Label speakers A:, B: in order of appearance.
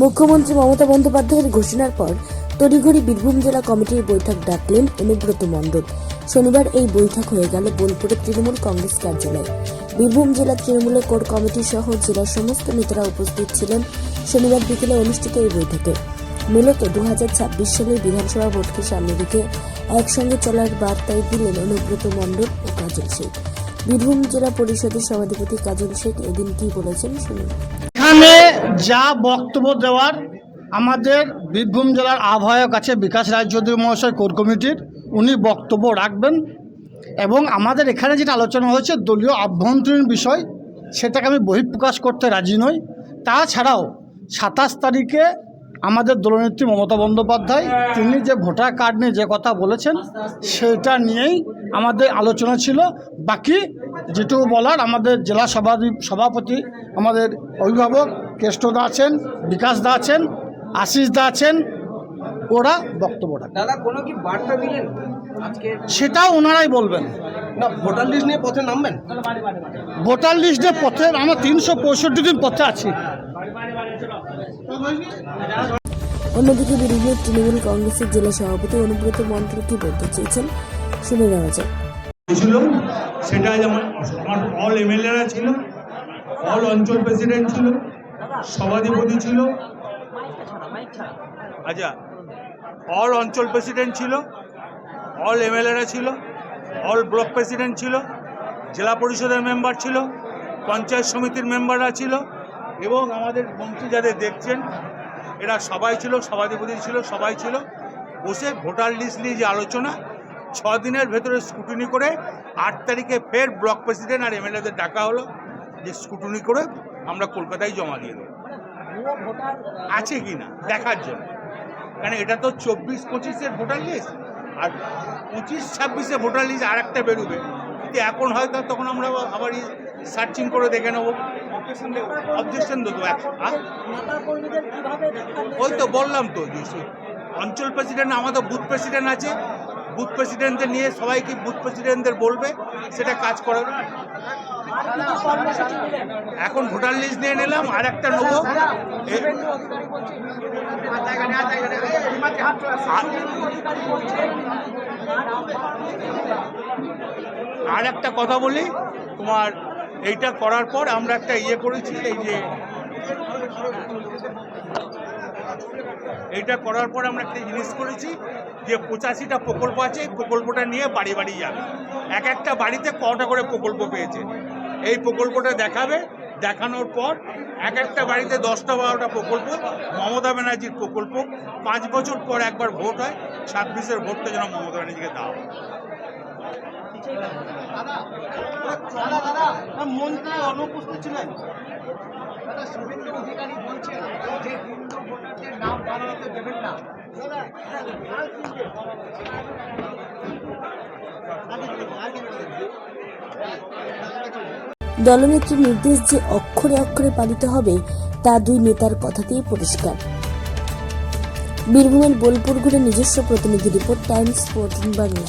A: মুখ্যমন্ত্রী মমতা বন্দ্যোপাধ্যায়ের ঘোষণার পর তড়িঘড়ি বীরভূম জেলা কমিটির বৈঠক ডাকলেন অনুব্রত মণ্ডল। শনিবার এই বৈঠক হয়ে গেল বোলপুরের তৃণমূল কংগ্রেস কার্যালয়ে। বীরভূম জেলা তৃণমূলের কোর কমিটি সহ জেলার সমস্ত নেতারা উপস্থিত ছিলেন শনিবার বিকেলে অনুষ্ঠিত এই বৈঠকে। মূলত দু হাজার ছাব্বিশ সালের বিধানসভা ভোটকে সামনে রেখে একসঙ্গে চলার বার্তায় দিলেন অনুব্রত মণ্ডল ও কাজল শেখ। বীরভূম জেলা পরিষদের সভাধিপতি কাজল শেখ এদিন কি বলেছেন শুনুন।
B: যা বক্তব্য দেওয়ার আমাদের বীরভূম জেলার আহ্বায়ক আছে বিকাশ রায় চৌধুরী মহাশয় কোর কমিটির, উনি বক্তব্য রাখবেন এবং আমাদের এখানে যেটা আলোচনা হয়েছে দলীয় আভ্যন্তরীণ বিষয়, সেটাকে আমি বহিঃপ্রকাশ করতে রাজি নই। তাছাড়াও সাতাশ তারিখে আমাদের দলনেত্রী মমতা বন্দ্যোপাধ্যায় তিনি যে ভোটার কার্ড নিয়ে যে কথা বলেছেন সেটা নিয়েই আমাদের আলোচনা ছিল। বাকি যেটুকু বলার আমাদের জেলা সভাপতি সভাপতি আমাদের অভিভাবক কেষ্টদা আছেন বিকাশ দা আছেন আশিস দা আছেন ওরা বক্তব্য
C: দাদা কোনো কি বার্তা দিলেন
B: সেটাও ওনারাই বলবেন।
C: না ভোটার লিস্ট নিয়ে পথে নামবেন?
B: ভোটার লিস্টে পথে আমরা তিনশো পঁয়ষট্টি দিন পথে আছি।
A: অন্যদিকে বীরভূমের তৃণমূল কংগ্রেসের জেলা সভাপতি অনুব্রত মন্ত্র কি বলতে চেয়েছেন শুনে নেওয়া যাক।
D: ছিল, সেটা যেমন আমার অল এমএলএরা ছিল অল অঞ্চল প্রেসিডেন্ট ছিল, সভাধিপতি ছিল। আচ্ছা অল অঞ্চল প্রেসিডেন্ট ছিল অল এমএলএরা ছিল অল ব্লক প্রেসিডেন্ট ছিল, জেলা পরিষদের মেম্বার ছিল, পঞ্চায়েত সমিতির মেম্বাররা ছিল, এবং আমাদের মন্ত্রী যাদের দেখছেন এরা সবাই ছিল সভাধিপতি ছিল, সবাই ছিল। বসে ভোটার লিস্ট নিয়ে যে আলোচনা, ছ দিনের ভেতরে স্কুটিনি করে আট তারিখে ফের ব্লক প্রেসিডেন্ট আর এমএলএদের ডাকা হলো যে স্কুটিনি করে আমরা কলকাতায় জমা দিয়ে দেবো। আছে কি না? দেখার জন্য। কারণ এটা তো চব্বিশ পঁচিশের ভোটার লিস্ট, আর পঁচিশ ছাব্বিশে ভোটার লিস্ট আর একটা বেরোবে। কিন্তু এখন হয়তো তখন আমরা আবার সার্চিং করে দেখে নেব। অবজেকশন দেবো? ওই তো বললাম তো অঞ্চল প্রেসিডেন্ট আমাদের বুথ প্রেসিডেন্ট আছে। বুথ প্রেসিডেন্টদের নিয়ে সবাইকে বুথ প্রেসিডেন্টদের বলবে, সেটা কাজ করাবে এখন ভোটার লিস্ট নিয়ে নিলাম, আর একটা নেব। আর একটা কথা বলি, তোমার এইটা করার পর আমরা একটা ইয়ে করেছি, এই যে এইটা করার পর আমরা একটা জিনিস করেছি যে পঁচাশিটা প্রকল্প আছে, এই প্রকল্পটা নিয়ে বাড়ি বাড়ি যাবে। এক একটা বাড়িতে কটা করে প্রকল্প পেয়েছে। এই প্রকল্পটা দেখাবে, দেখানোর পর এক একটা বাড়িতে দশটা বারোটা প্রকল্প, মমতা ব্যানার্জির প্রকল্প, পাঁচ বছর পর একবার ভোট হয়, ছাব্বিশের ভোটটা যেন মমতা ব্যানার্জিকে দেওয়া
B: মন্ত্রী অনুপস্থিত ছিলেন।
A: দলনেত্রীর নির্দেশ যে অক্ষরে অক্ষরে পালিত হবে তা দুই নেতার কথাতেই পরিষ্কার। বীরভূমের বোলপুর ঘুরে নিজস্ব প্রতিনিধি report Times fourteen Bangla